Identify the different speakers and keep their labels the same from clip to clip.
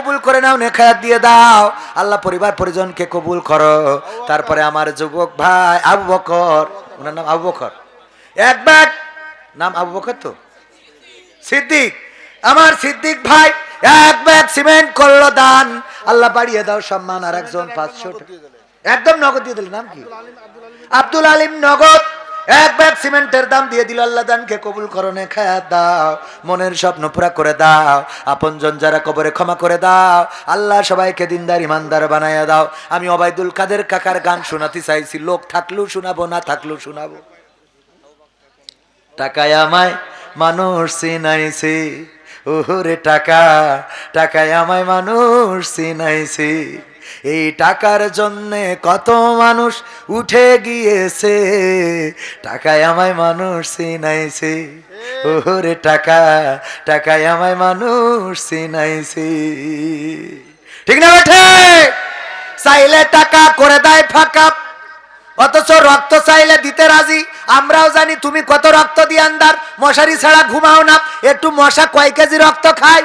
Speaker 1: কবুল করে নাও, নেখায়াত দিয়ে দাও। আল্লাহ পরিবার পরিজনকে কবুল করো। তারপরে আমার যুবক ভাই আবু বকর। ওনার নাম আবু বকর। এক ব্যাগ নাম আবু বকর তো? সিদ্দিক। আমার সিদ্দিক ভাই এক ব্যাগ সিমেন্ট করল দান। আল্লাহ বাড়িয়ে দাও সম্মান আর একজন পাঁচশো একদম নগদ দিয়ে দিল, নাম কি? আব্দুল আলিম নগদ। এক ব্যাগ সিমেন্টের দাম দিয়ে দিল, আল্লাহ দানকে কবুল করনে খায়াত দাও, মনের স্বপ্ন পুরা করে দাও, আপনজন যারা কবরে ক্ষমা করে দাও, আল্লাহ সবাইকে দিনদার, ইমানদার বানাইয়া দাও। আমি অবাইদুল কাদের কাকার গান শোনাতে চাইছি, লোক থাকলেও শোনাবো, না থাকলেও শোনাবো। টাকায় আমায় মানুষ চিনাইছে ওহরে টাকা, টাকায় আমায় মানুষ চিনাইছে। এই টাকার জন্যে কত মানুষ উঠে গিয়েছে। টাকায় আমায় মানুষ চিনাইছে। ওরে টাকা, টাকায় আমায় মানুষ চিনাইছে। ঠিক না বেঠে? চাইলে টাকা করে দেয় ফাঁকা, অথচ রক্ত চাইলে দিতে রাজি। আমরাও জানি তুমি কত রক্ত দিয়ে আন্দার মশারি ছাড়া ঘুমাও না, একটু মশা কয় কেজি রক্ত খায়?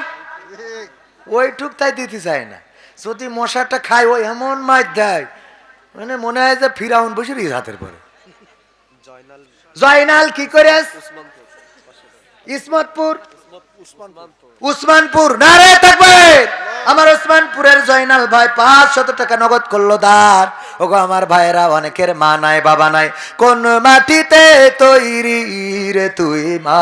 Speaker 1: ওইটুক তাই দিতে চায় না। যদি মশাটা খায় ওই এমন মাছ দেয়। মানে মনে হয় যে ফিরাউন বসে রিস হাতের পরে। জয়নাল কি করে? ইসমতপুর। উসমানপুর। না রে থাকবে আমার উসমানপুরের জয়নাল ভাই পাঁচ শত টাকা নগদ করল দার ওগো আমার ভাইয়েরা অনেকের মা নাই বাবা নাই। কোন মাটিতে তৈরি রে তুই মা?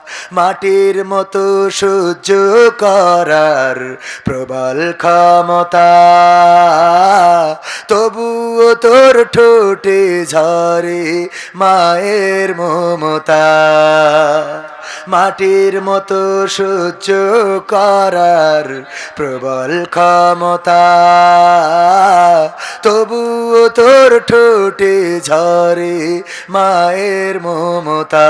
Speaker 1: মাটির মতো সহ্য করার প্রবল ক্ষমতা। তবুও তোর ঠোঁটে ঝরে মায়ের মমতা। মাটির মতো সহ্য করার প্রবল ক্ষমতা। তবুও তোর ঠোঁটে ঝরে মায়ের মমতা।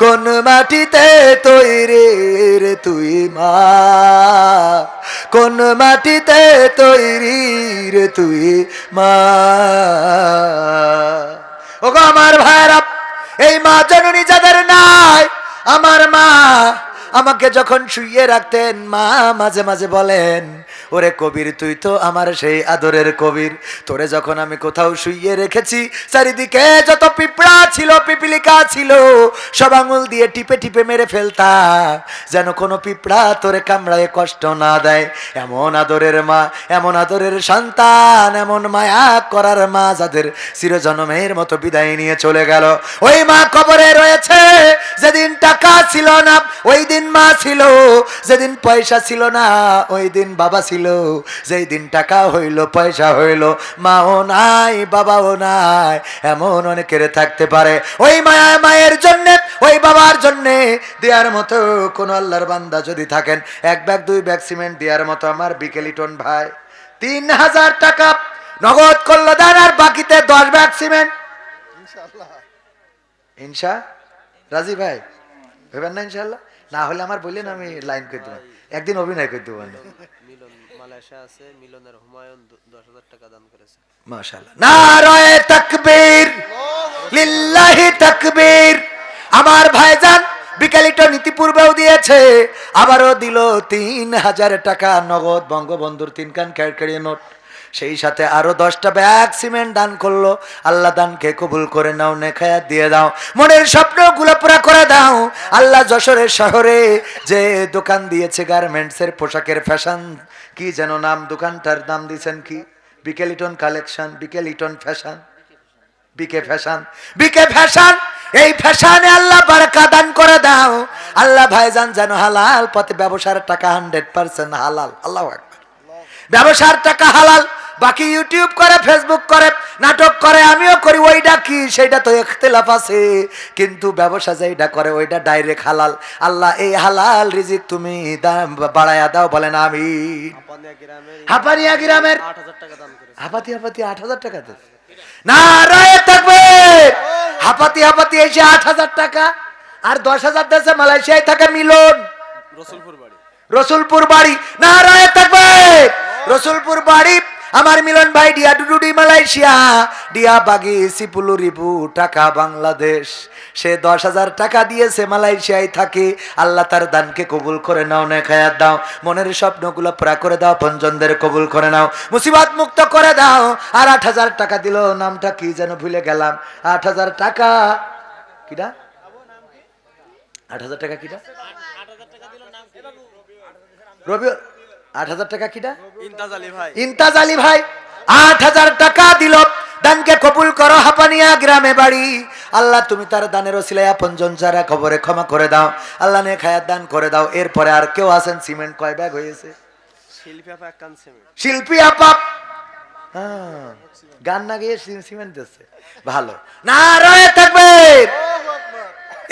Speaker 1: কোন মাটিতে তৈরি রে তুই মা? কোন মাটিতে তৈরি রে তুই মা? ওগো আমার ভাইরা এই মা জননী যাদের নাই, আমার মা আমাকে যখন শুইয়ে রাখতেন, মা মাঝে মাঝে বলেন ওরে কবির, তুই তো আমার সেই আদরের কবির। তোরে যখন আমি কোথাও শুইয়ে রেখেছি, চারিদিকে যত পিঁপড়া ছিল, পিপিলিকা ছিল, সব আঙুল দিয়ে টিপে টিপে মেরে ফেলতাম যেন কোনো পিঁপড়া তোরে কামড়ায় কষ্ট না দেয়। এমন আদরের মা, এমন আদরের সন্তান, এমন মায়া করার মা যাদের চিরজনমের মতো বিদায় নিয়ে চলে গেল। ওই মা কবরে রয়েছে, যেদিন টাকা ছিল না, ওই দিন মা ছিল। যেদিন পয়সা ছিল না, ওই দিন বাবা ছিল। যেই দিন টাকা হইল, পয়সা হইল, মাও নাই, বাবাও নাই, এমন অনেকের থাকতে পারে। ওই মায়া মায়ের জন্য, ওই বাবার জন্য দেওয়ার মতো কোন আল্লাহর বান্দা যদি থাকেন, এক ব্যাগ, দুই ব্যাগ সিমেন্ট দেওয়ার মতো আমার বিকেলিটন ভাই। তিন হাজার টাকা নগদ করল দেন, আর বাকিতে দশ ব্যাগ সিমেন্ট। ইনশা? রাজি ভাই, ভেবেন না ইনশাল্লাহ না হলে আমার বললেন আমি লাইন করে দেবো। একদিন অভিনয় করে দেবো।
Speaker 2: মালয়েশিয়া আছে, মিলনের হুমায়ুন দু- দশ হাজার টাকা দান করেছে।
Speaker 1: মাশাআল্লাহ। নারায়ে লিল্লাহি তাকবীর। আমার ভাইজান বিকালিটা নীতিপূর্বেও দিয়েছে, আবারও দিল তিন হাজার টাকা নগদ বঙ্গবন্ধুর তিন কান ক্যাড়কেড়ে নোট। সেই সাথে আরও দশটা ব্যাগ সিমেন্ট দান করল। আল্লাহ দানকে কবুল করে নাও নেখায়াত দিয়ে দাও। মনের স্বপ্নগুলো পুরা করে দাও। আল্লাহ যশোরের শহরে যে দোকান দিয়েছে গার্মেন্টসের পোশাকের ফ্যাশন কি যেন নাম দোকানটার নাম দিয়েছেন কি? বিকেলিটন collection বিকেলিটন fashion. BK fashion BK fashion, এই ফ্যাশনে আল্লাহ বারাকা দান করে দাও। আল্লাহ ভাইজান যেন হালাল পথে ব্যবসার টাকা হান্ড্রেড পার্সেন্ট হালাল। আল্লাহ ব্যবসার টাকা হালাল, বাকি ইউটিউব করে ফেসবুক করে নাটক করে আমিও করি ওইটা কি? সেটা তো ইখতিলাফ আছে। কিন্তু ব্যবসা যেটা করে ওইটা ডাইরেক্ট হালাল। আল্লাহ এই হালাল রিজিক তুমি দাম বাড়ায়া দাও বলেন আমি হাপানিয়া গ্রামের
Speaker 2: আট হাজার টাকা
Speaker 1: হাপাতি হাপাতি আট হাজার টাকা দেয় না রায় থাকবে! হাপাতি হাপাতি এসে আট হাজার টাকা আর দশ হাজার দেশে মালয়েশিয়ায় থাকে মিলন।
Speaker 2: রসুলপুর বাড়ি।
Speaker 1: রসুলপুর বাড়ি না রায় থাকবে রসুলপুর বাড়ি আমার মিলন ভাই ডিয়া ডুডুডি মালয়েশিয়া ডিয়া বাগি সিপুলু রিপু টাকা বাংলাদেশ। সে দশ হাজার টাকা দিয়েছে মালয়েশিয়ায় থাকে। আল্লাহ তার দানকে কবুল করে নাও না খায়াত দাও। মনের স্বপ্নগুলো পুরা করে দাও পঞ্জনদের কবুল করে নাও। মুসিবত মুক্ত করে দাও। আর আট হাজার টাকা দিল নামটা কি যেন ভুলে গেলাম। আট হাজার টাকা। কিটা আট হাজার টাকা কিটা রবি আট হাজার টাকা কিটা?
Speaker 2: ইন্তাজ আলী ভাই।
Speaker 1: আট হাজার টাকা দিল। দানকে কবুল করো হাপানিয়া গ্রামে বাড়ি। আল্লাহ তুমি তার দানের ওসিলায় আপনজন যারা খবরে ক্ষমা করে দাও। আল্লাহ নে খায়াত দান করে দাও। এরপরে আর কেউ আছেন সিমেন্ট কয় ব্যাগ হয়েছে?
Speaker 2: শিল্পী আপা
Speaker 1: হ্যাঁ, গান না গিয়ে সিমেন্ট দিচ্ছে। ভালো। না রয়ে থাকবে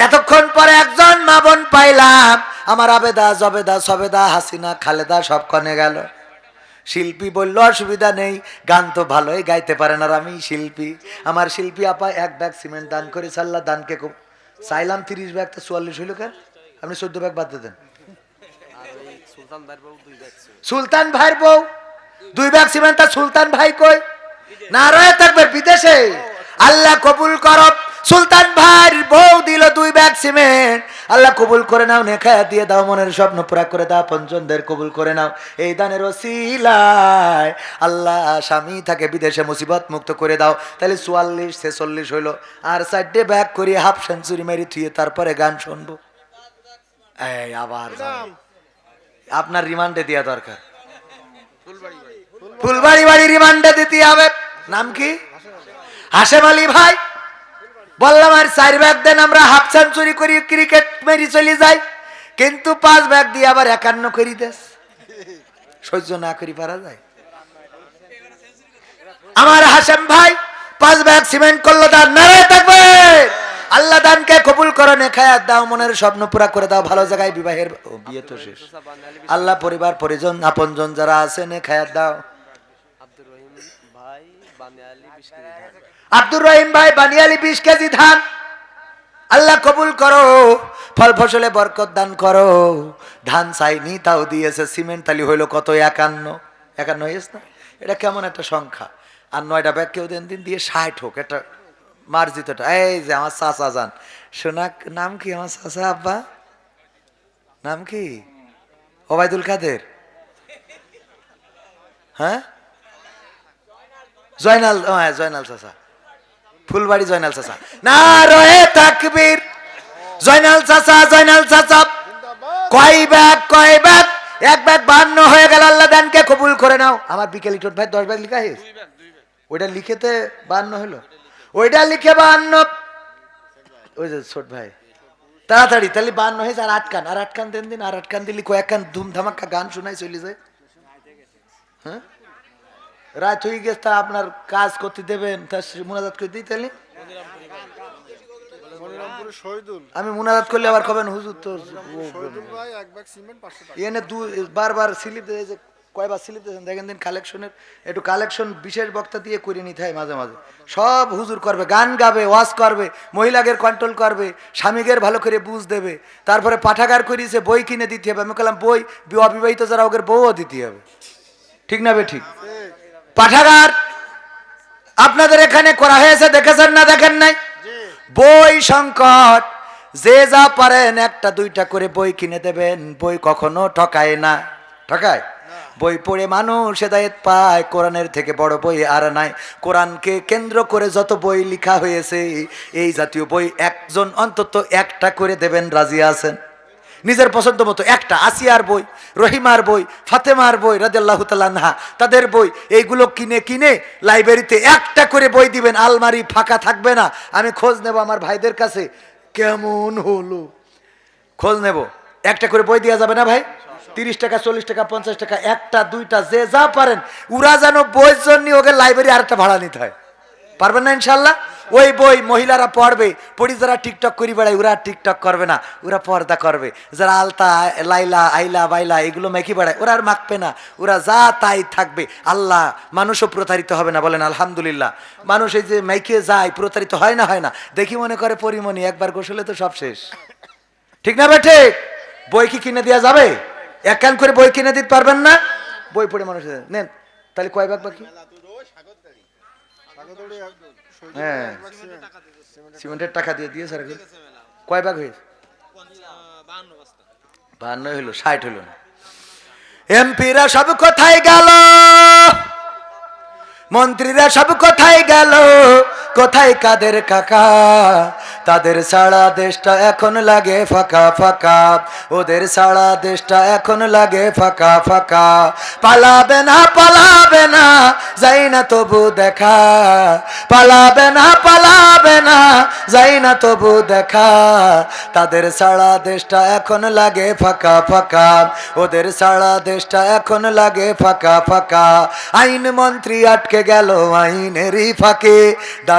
Speaker 1: এতক্ষণ পরে একজন মা বোন পাইলাম। আমার আবেদা জবেদা সবেদা হাসিনা খালেদা সব কনে গেল। শিল্পী বলল অসুবিধা নেই গান তো ভালোই গাইতে পারেন আর আমি শিল্পী। আমার শিল্পী আপা এক ব্যাগ সিমেন্ট দান করে সাল্লা দানকে খুব চাইলাম তিরিশ ব্যাগ তো চুয়াল্লিশ হইল কেন? আপনি চোদ্দ ব্যাগ বাদ দেন।
Speaker 2: সুলতান ভাইয়ের বাবু দুই ব্যাগ সিমেন্ট।
Speaker 1: সুলতান বউ? দুই ব্যাগ সিমেন্ট সুলতান ভাই কই? না রয়ে থাকবে বিদেশে। আল্লাহ কবুল কর। সুলতান ভাইয়ের বউ দিল দুই ব্যাগ সিমেন্ট। আল্লাহ কবুল করে নাও নেখায়া দিয়ে দাও মনের স্বপ্ন পুরা করে দাও পঞ্চনদের কবুল করে নাও। এই দানের ওসিলায় আল্লাহ স্বামী থাকে বিদেশে মুসিবত মুক্ত করে দাও। তাহলে চুয়াল্লিশ ছেচল্লিশ হইল। আর চারটে ব্যাগ করি হাফ সেঞ্চুরি মেরি থুয়ে তারপরে গান শুনব। এই আবার। আপনার রিমান্ডে দেওয়া দরকার। ফুলবাড়ি বাড়ি রিমান্ডে দিতে হবে। নাম কি? হাসেম আলী ভাই। বললাম, আর চার ব্যাগ দেন, আমরা হাফ সেঞ্চুরি করি ক্রিকেট মেরি চলে যাই কিন্তু পাঁচ ব্যাগ দিয়ে আবার একান্ন করি দেশ। সহ্য না করি, পারা যায়। আমার হাসেম ভাই, পাঁচ ব্যাগ সিমেন্ট করল, তার নারায় থাকবে। আল্লাহ দানকে কবুল করো নেখায়াত দাও, মনের স্বপ্ন পুরা করে দাও, ভালো জায়গায় বিবাহের বিয়ে তো শেষ। আল্লাহ পরিবার, পরিজন, আপনজন যারা আছে নেখায়াত দাও
Speaker 2: আব্দুর রহিম ভাই বানে আলী বিশ কেজি ধান
Speaker 1: আব্দুর রহিম ভাই বানিয়ালি বিশ কেজি ধান। আল্লাহ কবুল করো, ফল ফসলে বরকত দান করো। ধান চাইনি, তাও দিয়েছে, সিমেন্ট তালি হইল কত, একান্ন। একান্ন না? এটা কেমন একটা সংখ্যা? আর নয়টা ব্যাগ কেউ দিন দিন দিয়ে ষাট হোক, এটা মার্জিতটা এই যে আমার চাচা যান। সোনা, নাম কি আমার চাচা আব্বা? নাম কি? ওবায়দুল কাদের? হ্যাঁ? জয়নাল হ্যাঁ জয়নাল চাচা। ফুলবাড়ি জয়নাল চাচা। না রয়ে তাকবীর। জয়নাল চাচা জয়নাল চাচা। কয় ব্যাগ কয় ব্যাগ? এক ব্যাগ বান্ন হয়ে গেল, আল্লাহ দানকে কবুল করে নাও। আমার বিকেল ইটন ভাই, দশ ব্যাগ লিখা হয়েছে ওইটা লিখেতে বান্ন হলো। ওইটা লিখে বান্ন। ওই যে ছোট ভাই। তাড়াতাড়ি, তাহলে বান্ন হয়েছে আর আটকান আর আটকান দেন দিন, আর আটকান দিলি কয়েকখান ধুম ধামাক্কা গান শোনাই চলে যায়। হ্যাঁ? রাত হয়ে গেছে তা আপনার কাজ করতে দেবেন তা মুনাজাত করে দিই তাহলে? আমি মুনাজাত করলে আবার কবেন হুজুর তো এনে দু বারবার স্লিপ দিয়ে যে কয়বার স্লিপ দিয়েছেন দেখেন দিন কালেকশনের একটু কালেকশন বিশেষ বক্তা দিয়ে করে নিতে হয় মাঝে মাঝে। সব হুজুর করবে গান গাবে ওয়াজ করবে মহিলাদের কন্ট্রোল করবে স্বামীদের ভালো করে বুঝ দেবে তারপরে পাঠাগার করিয়েছে বই কিনে দিতে হবে। আমি বললাম বই অবিবাহিত যারা ওদের বউও দিতে হবে। ঠিক না বে ঠিক? পাঠাগার আপনাদের এখানে করা হয়েছে দেখেছেন না দেখেন নাই? বই সংকট যে যা পারেন একটা দুইটা করে বই কিনে দেবেন বই কখনো ঠকায় না। ঠকায়? বই পড়ে মানুষ হেদায়েত পায় কোরআনের থেকে বড় বই আর নাই। কোরআনকে কেন্দ্র করে যত বই লিখা হয়েছে এই জাতীয় বই একজন অন্তত একটা করে দেবেন রাজি আছেন? নিজের পছন্দ মতো একটা আসিয়ার বই, রহিমার বই, ফাতেমার বই রাজাল্লাহ তাল্লাহা তাদের বই, এইগুলো কিনে কিনে লাইব্রেরিতে একটা করে বই দিবেন, আলমারি ফাঁকা থাকবে না। আমি খোঁজ নেব আমার ভাইদের কাছে, কেমন হলো? খোঁজ নেব। একটা করে বই দেওয়া যাবে না ভাই? তিরিশ টাকা, চল্লিশ টাকা, পঞ্চাশ টাকা, একটা, দুইটা, যে যা পারেন। ওরা যেন বইয়ের জন্য ওকে লাইব্রেরি আরেকটা ভাড়া নিতে হয়। পারবেন না ইনশাল্লাহ ওই বই মহিলারা পড়বে, পড়ি যারা টিকটক করি বেড়ায়, ওরা টিকটক করবে না, ওরা পর্দা করবে। যারা আলতা, লাইলা, আইলা, বাইলা, এগুলো মেকি বেড়ায়, ওরা আর মাখবে না। ওরা যা তাই থাকবে, আল্লাহ মানুষও প্রতারিত হবে না, বলেন আলহামদুলিল্লাহ। মানুষ এই যে মেকে যায়, প্রতারিত হয় না হয় না। দেখি মনে করে পরিমণি, একবার গোসলে তো সব শেষ। ঠিক না বে ঠিক? বই কি কিনে দেওয়া যাবে? এক কান করে বই কিনে দিতে পারবেন না? বই পড়ে মানুষ নেন, তাহলে কয় ভাগ বাকি? হ্যাঁ। সিমেন্টের টাকা দিয়ে দিয়ে স্যার কয় ভাগ হয়েছে? বাহান্ন হইল, ষাট হইল না। এমপিরা সব কোথায় গেল? মন্ত্রীরা সব কোথায় গেল? কোথায় কাদের কাকা? তাদের সারা দেশটা এখন লাগে ফাঁকা ফাঁকা। ওদের সারা দেশটা এখন লাগে ফাঁকা ফাঁকা। পালাবে না পালাবে না, যাই না তবু দেখা। পালাবে না পালাবে না, যাই না তবু দেখা। তাদের সারা দেশটা এখন লাগে ফাঁকা ফাঁকা। ওদের সারা দেশটা এখন লাগে ফাঁকা ফাঁকা। আইন মন্ত্রী আটকে গেল আইনেরই ফাঁকে।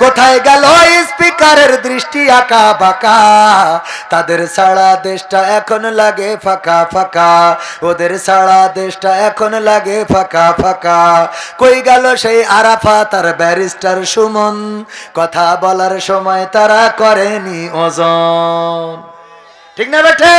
Speaker 1: কোথায় গেল স্পিকারের দৃষ্টি আঁকা বাঁকা? তাদের সারা দেশটা এখন লাগে ফাঁকা ফাঁকা। ওদের সারা দেশটা এখন লাগে ফাঁকা ফাঁকা। কই গেল সেই আরাফা, তার ব্যারিস্টার সুমন? কথা বলার সময় তারা করেনি ওজন। ঠিক না বেঠে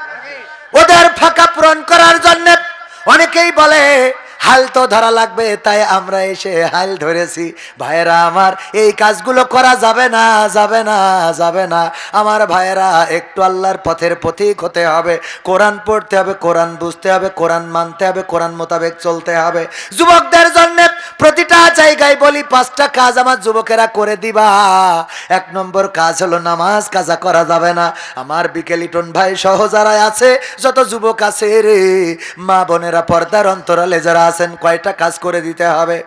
Speaker 1: ওদের ফাঁকা পূরণ করার জন্য। অনেকেই বলে, হাল তো ধরা লাগবে, তাই আমরা এসে হাল ধরেছি। ভাইয়েরা আমার, এই কাজগুলো করা যাবে না যাবে না যাবে না। আমার ভাইয়েরা, একটু আল্লাহর পথের পথিক হতে হবে। কোরআন পড়তে হবে, কোরআন বুঝতে হবে, কোরআন মানতে হবে, কোরআন মোতাবেক চলতে হবে। যুবকদের জন্য প্রতিটা জায়গায় বলি পাঁচটা কাজ আমার যুবকেরা করে দিবা। এক নম্বর কাজ হলো নামাজ কাজা করা যাবে না। আমার বিকেলিটন ভাই সহ যারা আছে যত যুবক আছে রে মা বোনেরা পর্দার অন্তরালে যারা আছেন কয়টা কাজ করে দিতে হবে?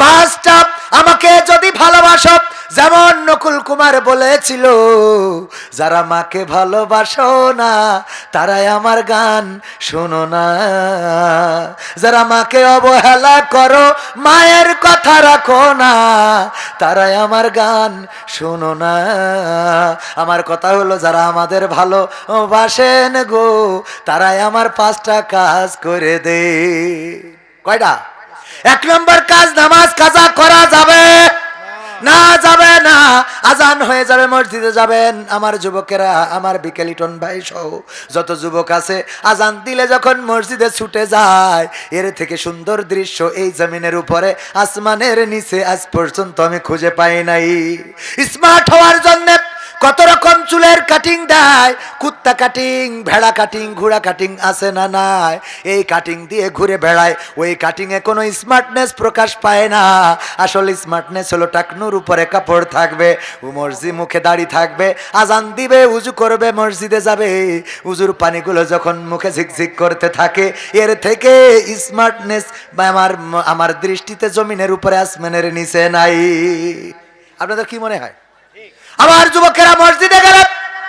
Speaker 1: পাঁচটা। আমাকে যদি ভালোবাসো যেমন নকুল কুমার বলেছিল, যারা মাকে ভালোবাসো না, তারাই আমার গান শোনো না। যারা মাকে অবহেলা করো, মায়ের কথা রাখো না, তারাই আমার গান শোনো না। আমার কথা হলো, যারা আমাদের ভালো বাসেন গো, তারাই আমার পাঁচটা কাজ করে দে। কয়টা? এক নম্বর কাজ, নামাজ কাজা করা যাবে। না যাবে না, আজান হয়ে যাবে, মসজিদে যাবেন। আমার যুবকেরা, আমার বিকেলিটন ভাই সহ, যত যুবক আছে, আজান দিলে যখন মসজিদে ছুটে যায়, এর থেকে সুন্দর দৃশ্য এই জমিনের উপরে, আসমানের নিচে আজ পর্যন্ত আমি খুঁজে পাই নাই। স্মার্ট হওয়ার জন্য কত রকম চুলের কাটিং দেয়? কুত্তা কাটিং ভেড়া কাটিং ঘোড়া কাটিং আছে না নাই? এই কাটিং দিয়ে ঘুরে বেড়ায়। ওই কাটিং এ কোনো স্মার্টনেস প্রকাশ পায় না। আসল স্মার্টনেস হলো টাকনুর উপরে কাপড় থাকবে। ও মসজিদ মুখে দাড়ি থাকবে। আজান দিবে, উজু করবে, মসজিদে যাবে। উজুর পানিগুলো যখন মুখে ঝিকঝিক করতে থাকে, এর থেকে স্মার্টনেস বা আমার আমার দৃষ্টিতে জমিনের উপরে আসমানের নিচে নাই। আপনাদের কি মনে হয়? আমার যুবকেরা মসজিদে গেলে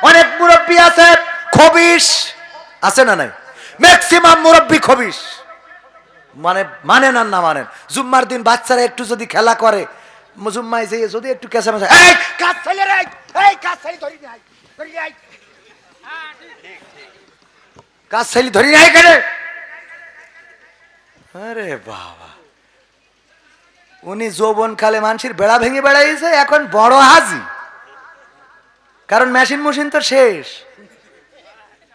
Speaker 1: অনেক মুরব্বী আছে খবিস আছে না নাই? ম্যাক্সিমাম মুরব্বী খবিস মানে মানে না না মানেন জুম্মার দিন বাচ্চারা একটু যদি খেলা করে, জুম্মায় যেয়ে যদি একটু কেঁচা মেচা এই, কাজ ছেলে রে, এই কাজ ছেলে ধরি নাই ধরি নাই। কাজ ছেলে ধরি নাই কেন? আরে বাবা। উনি যৌবন কালে মানুষের বেড়া ভেঙে বেড়াইছে, এখন বড় হাজি। কারণ মেশিন মেশিন তো শেষ।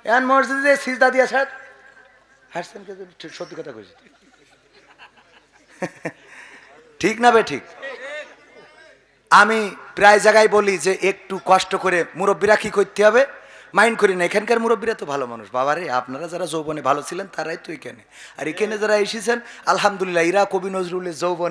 Speaker 1: এখন মসজিদে সিজদা দিয়া স্যার, হাসছেন সত্যি কথা কইছি। ঠিক না বে ঠিক? আমি প্রায় জায়গায় বলি যে একটু কষ্ট করে মুরব্বীরা কি করতে হবে? মাইন্ড করি না, এখানকার মুরব্বীরা তো ভালো মানুষ। বাবারে, আপনারা যারা যৌবনে ভালো ছিলেন, তারাই তো এখানে। আর এখানে যারা এসেছেন, আলহামদুলিল্লাহ, ইরা কবি নজরুলের যৌবনের